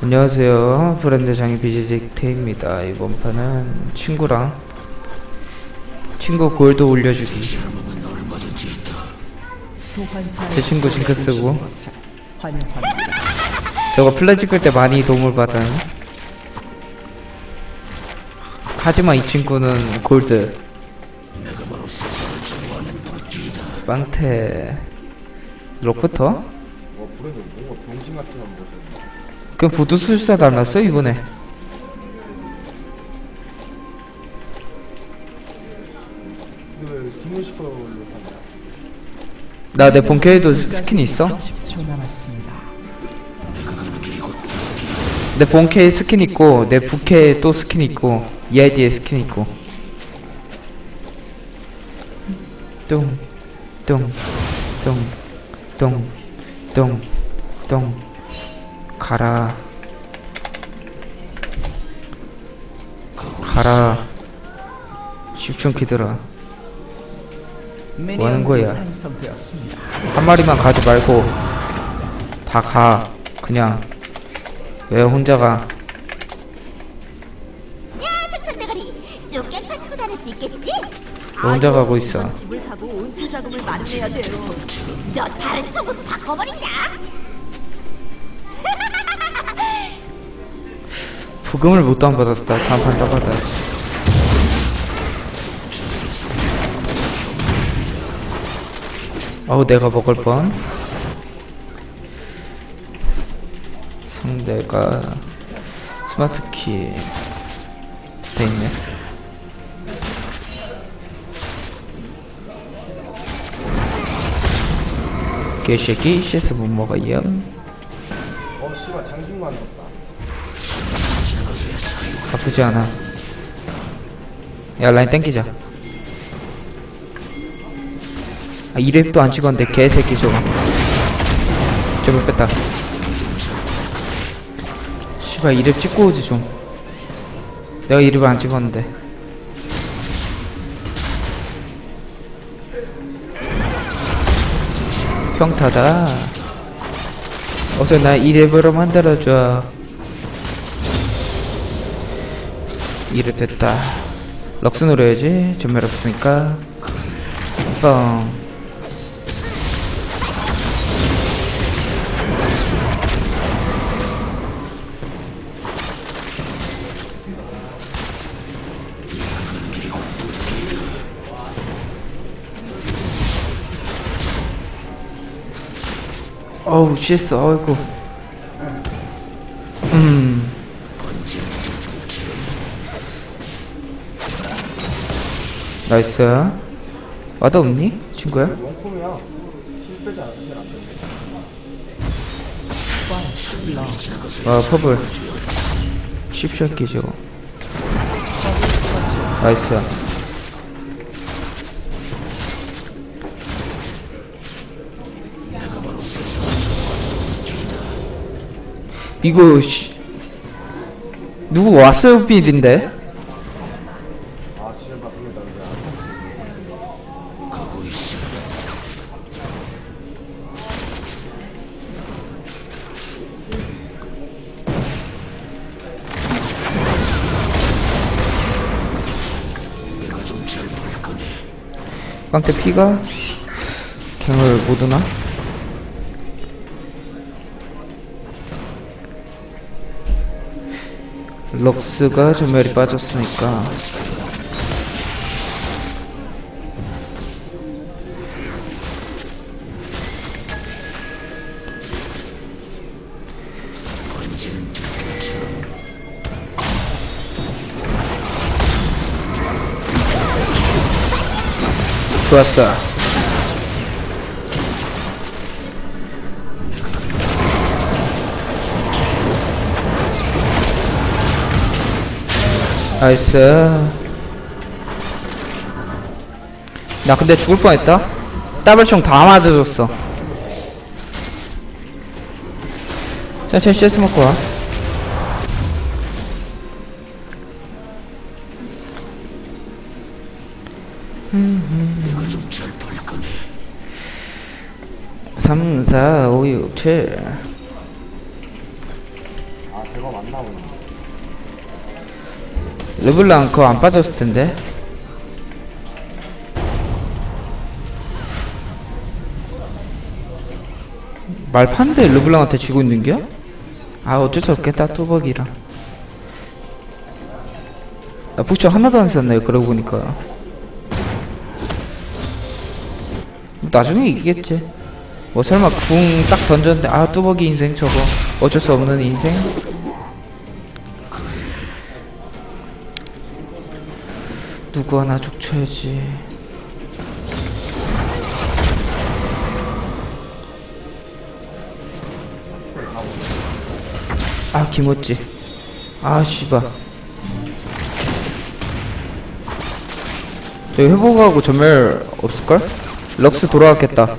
안녕하세요. 브랜드 장의 비지직테입니다. 이번 판은 친구랑 친구 골드 올려주기. 제 친구 징크 쓰고 저거 플레 찍을 때 많이 도움을 받아요. 하지만 이 친구는 골드. 빵태. 록부터? 와 브랜드 뭔가 병신 같은 건 뭐지? 그럼 부두 술사 달랐어 이번에. 근데 왜 김문식으로 샀냐? 나 내 본캐에도 스킨 있어? 30초 남았습니다. 내 본캐에 스킨 있고 내 부캐에 또 스킨 있고 EID에 스킨 있고 똥똥똥똥 똥 똥 가라. 가라. 십중키들아 뭐 하는 거야? 한 마리만 가지 말고 다 가. 그냥 왜 혼자 가? 생선대가리 좁게 파치고 다닐 수 있겠지? 혼자 가고 있어. 집을 사고 온투 자금을 마련해야 돼요. 너 다른 쪽으로 바꿔버리냐? 부금을 못 다운받았다. 다음 판 따받아. 어우 내가 먹을 뻔. 상대가 스마트 키 돼 있네 개새끼 CS 못 먹어요 어 씨발 장신만 넣었다. 아프지 않아. 야 라인 땡기자. 아 이랩도 안 찍었는데 개새끼 저거. 저거 뺐다. 씨발 이랩 찍고 오지 좀. 내가 이랩을 안 찍었는데. 평타다. 어서 나 이랩으로 만들어줘. 이래 됐다 럭스 노려야지 전멸 없으니까 뻥 어우 CS 어이구 음. 나이스. 와드 없니? 친구야? 와 퍼블. 씹새끼 저거 나이스 이거 씨 누구 왔어요 빌인데? 깡태 피가 갱을 못 오나? 럭스가 전멸이 빠졌으니까. 좋았어 나이스. 나 근데 죽을 뻔했다. 더블총 다 맞아줬어. 천천히 CS 먹고 와. 3, 4, 5, 6, 7아 대박 맞나 보네 르블랑 그거 안 빠졌을 텐데. 말판데 르블랑한테 지고 있는겨? 아 어쩔 수 없겠다 뚜벅이라. 나 북청 하나도 안 썼네 그러고 보니까. 나중에 이기겠지. 뭐 설마 궁 딱 던졌는데 아 뚜벅이 인생 저거. 어쩔 수 없는 인생 누구 하나 죽쳐야지. 아 김어찌. 아 씨발. 저기 회복하고 전멸 없을걸? 럭스 돌아왔겠다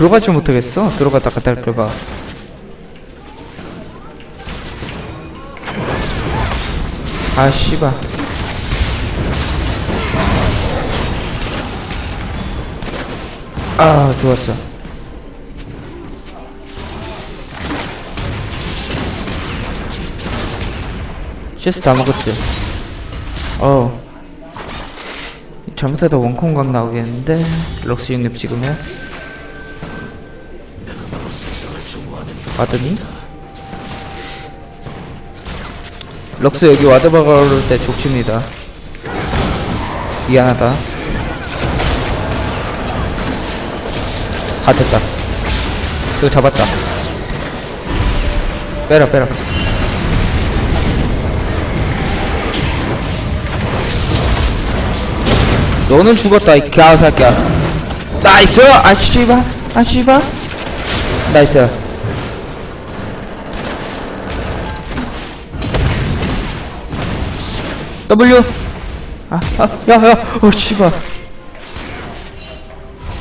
들어가지 못하겠어? 들어갔다 갔다 할까봐. 아 씨발. 아 좋았어. CS 다 먹었지? 어 잘못하다 원콩각 나오겠는데? 럭스 6렙 찍으면 와드니? 럭스 여기 와드 박을 때 족칩니다. 미안하다. 아 됐다. 이거 잡았다. 빼라 빼라. 너는 죽었다 이 개새끼야. 나이스! 아 씨발. 아 씨발. 나이스 W 아, 아, 야, 야, 어, 씨발.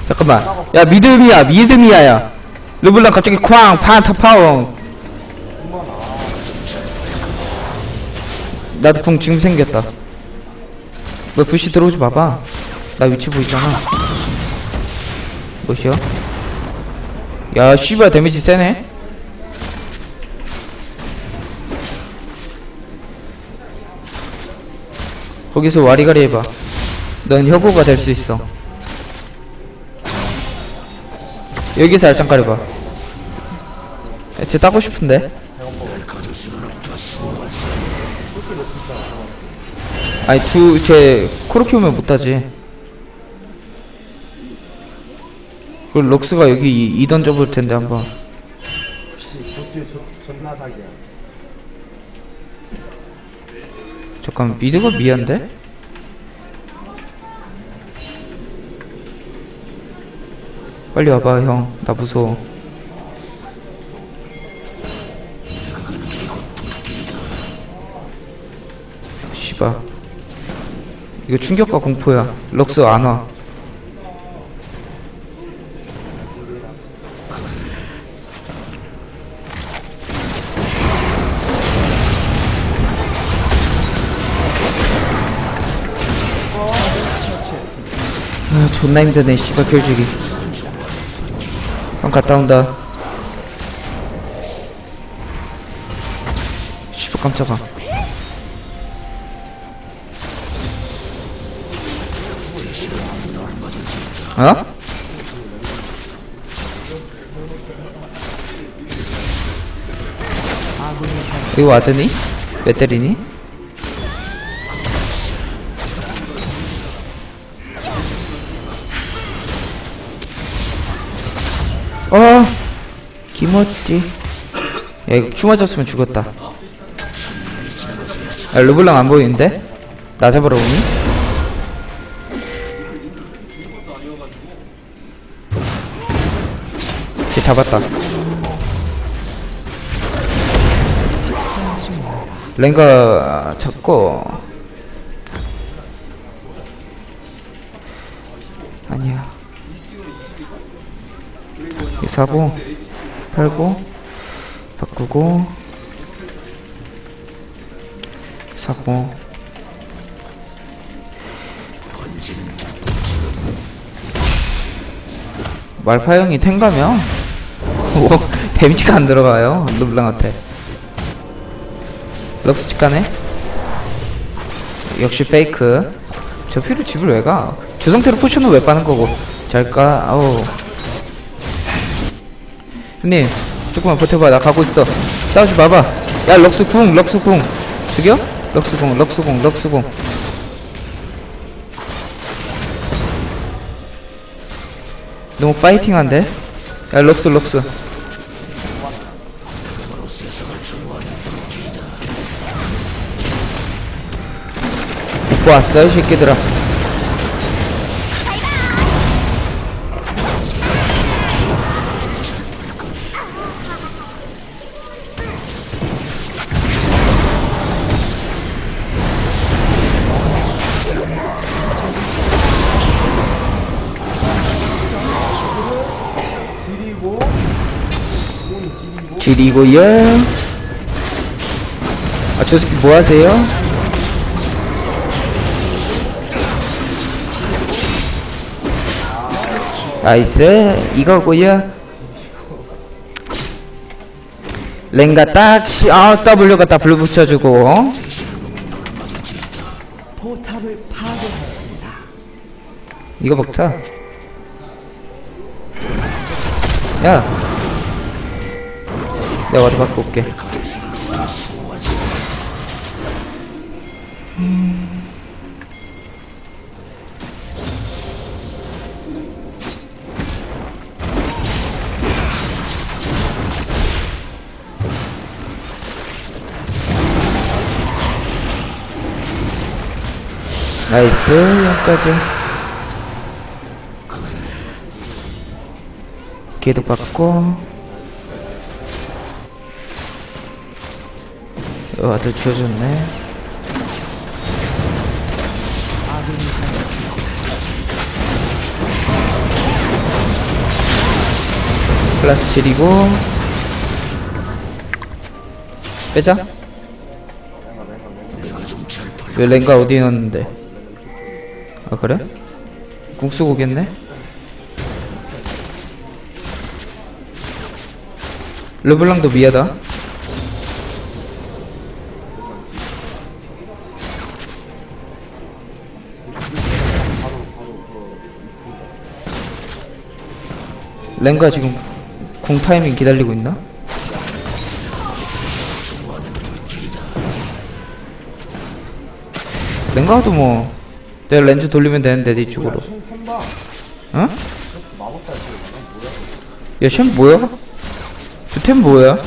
잠깐만. 야, 믿음이야, 믿음이야, 야. 르블랑 갑자기 쾅, 판타 파워. 나도 궁 지금 생겼다. 왜 부시 들어오지 마봐. 나 위치 보이잖아. 뭐시여? 야, 씨발, 데미지 세네? 거기서 와리가리 해봐. 넌 혁오가 될 수 있어. 여기서 알짱 가려봐. 쟤 따고 싶은데? 아니, 두, 쟤, 코로 키우면 못 따지. 그리고 럭스가 여기 이- 이던 접을 텐데, 한번. 잠깐, 미드가 미안데? 빨리 와봐, 형. 나 무서워. 씨발. 이거 충격과 공포야. 럭스 안 와. 존나 힘드네, 씨발, 결주기. 형 갔다 온다. 씨발, 깜짝아. 어? 이거 와드니? 왜 때리니? 김어찌 야 이거 큐 맞았으면 죽었다. 야 르블랑 안 보이는데? 나 잡으러 오니? 걔 잡았다. 랭가 잡고. 한 아니야. 이 사고 팔고 바꾸고 사고. 말파 형이 탱가며 뭐 데미지가 안 들어가요 르블랑한테 럭스 직가네 역시 페이크. 저 피를 집을 왜가? 저 상태로 포션은 왜 빠는 거고? 잘까? 아우 형님 조금만 버텨봐. 나 가고 있어. 싸우지 마봐. 야 럭스 궁 럭스 궁. 죽여? 럭스 궁 럭스 궁 럭스 궁. 너무 파이팅한데? 야 럭스 럭스. 입고 왔어 이 새끼들아 지리고 지리고요. 아 저 새끼 뭐하세요? 나이스. 이거고요. 랭가 딱 시, 아 W 갖다 불 붙여주고. 포탑을 파괴했습니다. 이거 먹자. 야 내가 와드 받고 올게. 나이스 여기까지. 기회도 받고 와도 줘줬네. 플러스 7이고. 빼자. 왜 랭가 어디 넣었는데? 아 그래? 궁 쓰고 오겠네? 르블랑도 미하다 랭가 지금 궁 타이밍 기다리고 있나? 랭가도 뭐 내가 렌즈 돌리면 되는데 네 쪽으로 템템바 어? 야쉔 뭐야? 저템 뭐야?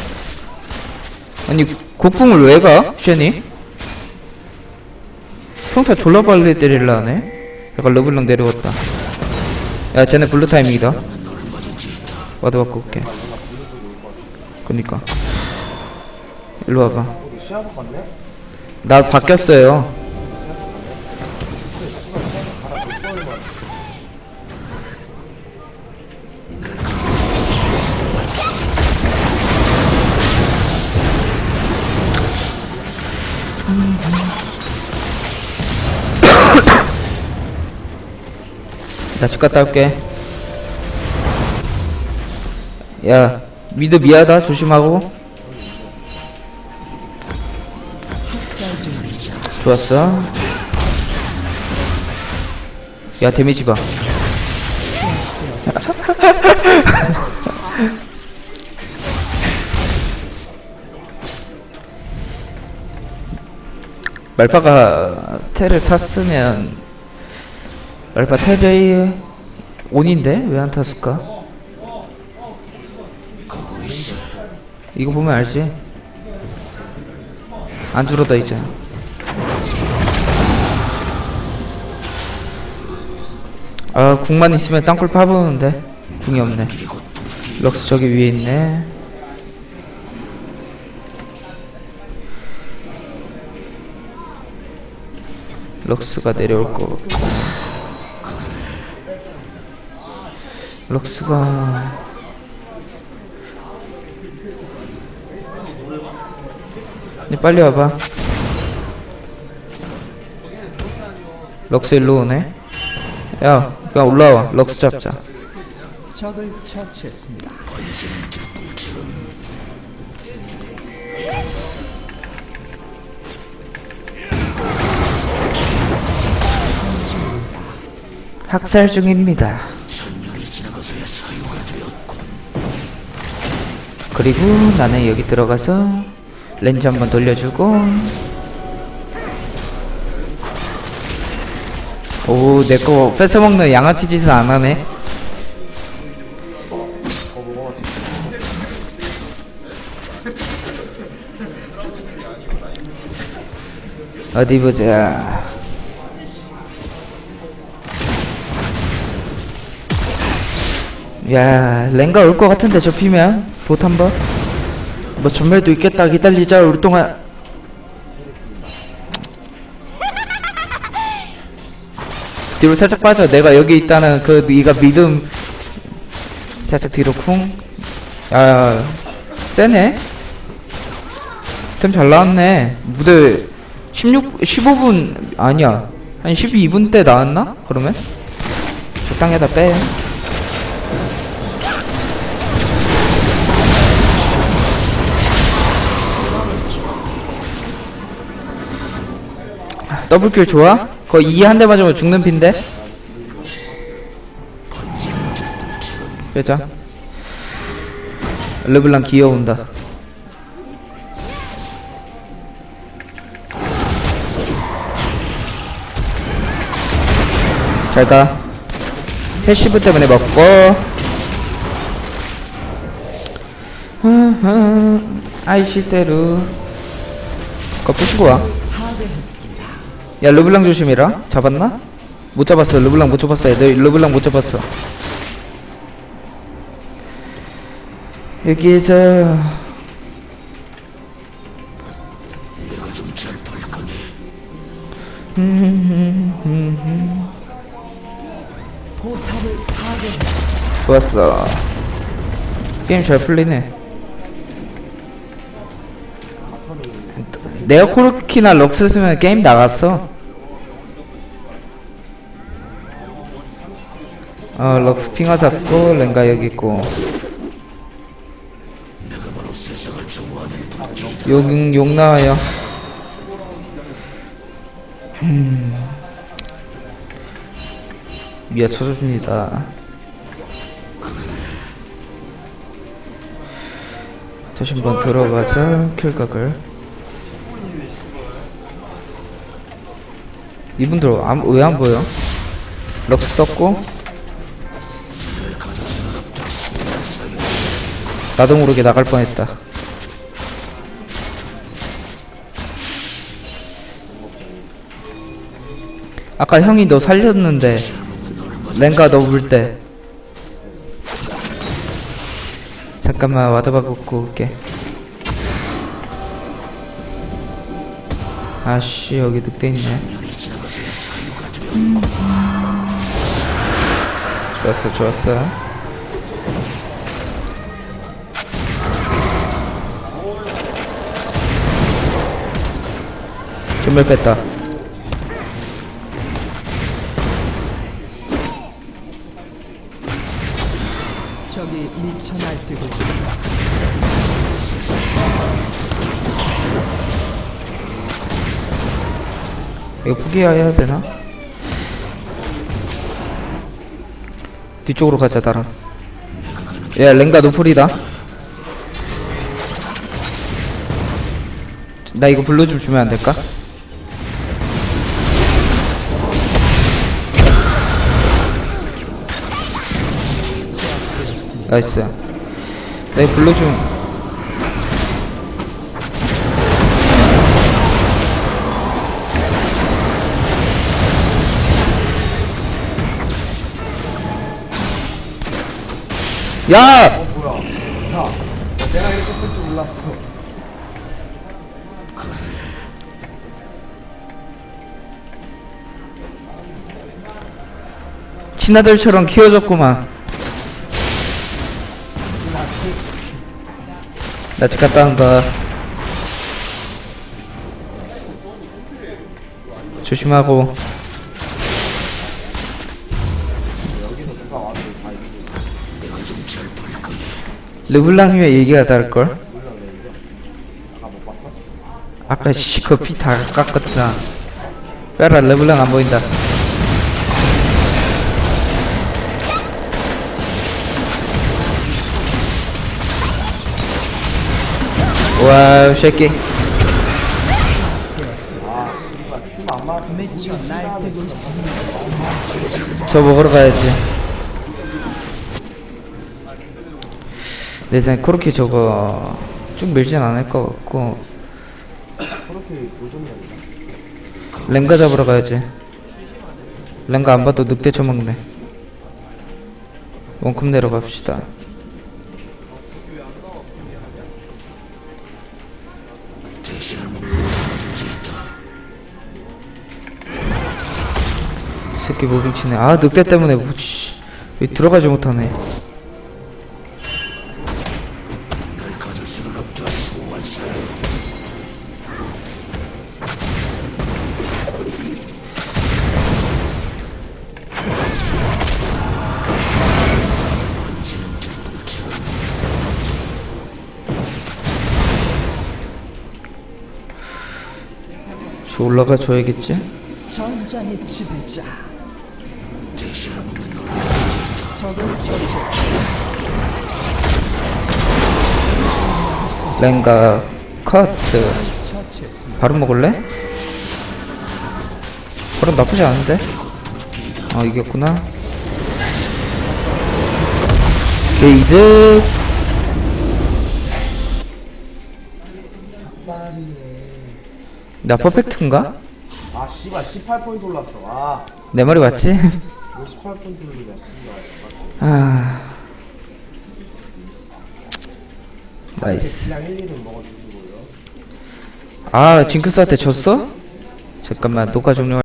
아니 곡궁을 왜 가? 쉔이? 평타 졸라 빨리 때릴라 하네 약간 러블랑 내려왔다 야 쟤네 블루 타이밍이다 와드 바꿔 올게. 그니까. 일로 와봐? 나 바뀌었어요. 나 집 갔다 올게 야 미드 미하다 조심하고. 좋았어 야 데미지 봐 말파가 테를 탔으면 말파 테레이 온인데 왜 안 탔을까? 이거 보면 알지? 안 줄어다 이제. 아 궁만 있으면 땅굴 파보는데? 궁이 없네. 럭스 저기 위에 있네. 럭스가 내려올 거. 럭스가 빨리 와봐. 럭스 일로 오네. 야 그냥 올라와. 럭스 잡자. 적을 처치했습니다. 학살 중입니다. 그리고 나는 여기 들어가서 렌즈 한번 돌려주고. 오 내 거 뺏어먹는 양아치 짓은 안 하네. 어디 보자. 야 랭가 올 것 같은데 접히면? 봇 한번 뭐 전멸도 있겠다. 기다리자. 우리 동안. 뒤로 살짝 빠져. 내가 여기 있다는 그 네가 믿음. 살짝 뒤로 쿵야 세네. 템 잘 나왔네. 무대 16 15분 아니야. 한 12분 때 나왔나? 그러면? 적당히 다 빼 더블킬 좋아? 거의 2 한 대 맞으면 죽는 핀데? 빼자 르블랑 기어온다 잘가 패시브 때문에 먹고 아이시대로 그거 부시고 와. 야 르블랑 조심해라. 잡았나? 못 잡았어. 르블랑 못 잡았어 애들. 르블랑 못 잡았어. 여기에서. 좋았어. 게임 잘 풀리네. 내가 코르키나 럭스 쓰면 게임 나갔어 어 럭스 핑화 잡고 랭가 여기 있고. 용, 용 나와요. 음. 미아 쳐줍니다. 다시 한번 들어가서 킬각을. 이분들 왜 안 보여? 럭스 썼고 나도 모르게 나갈 뻔했다. 아까 형이 너 살렸는데 랭가 너물 때. 잠깐만 와드 바꾸고 올게. 아씨 여기 늑대 있네. 좋았어 좋았어 전멸 뺐다 적이 미쳐 날뛰고 있습니다. 이거 포기해야 되나? 뒤쪽으로 가자 나랑 야 랭가 노플이다 나 이거 블루 좀 주면 안 될까? 나이스 나 이거 블루 좀 야! 뭐야? 야, 내가 이렇게 쓸 줄 몰랐어. 친아들처럼 키워줬구만 나 집 갔다 온다. 조심하고. 르블랑이면 얘기가 다를걸? 아까 시커 피다 깎았잖아. 빼라, 르블랑 안 보인다. 와우, 있습니다. 저 먹으러 가야지. 내 생각에 코르키 저거 쭉 밀진 않을 것 같고 랭가 잡으러 가야지. 랭가 안 봐도 늑대 쳐먹네. 원컵 내려갑시다. 새끼 무빙 치네. 아 늑대 때문에 뭐, 씨, 왜 들어가지 못하네. 저 올라가 줘야겠지? 전장의 지배자. 랭가 커트. 바로 먹을래? 그럼 나쁘지 않은데? 아 이겼구나 게이드 나 퍼펙트인가? 아 씨발 18포인트 올랐어 아 내 말이 맞지? 이거 18포인트 올리냐 씨발 아. 나이스. 그냥 1, 2는 먹어주시고요 아 징크스한테 졌어? 잠깐만 녹화 종료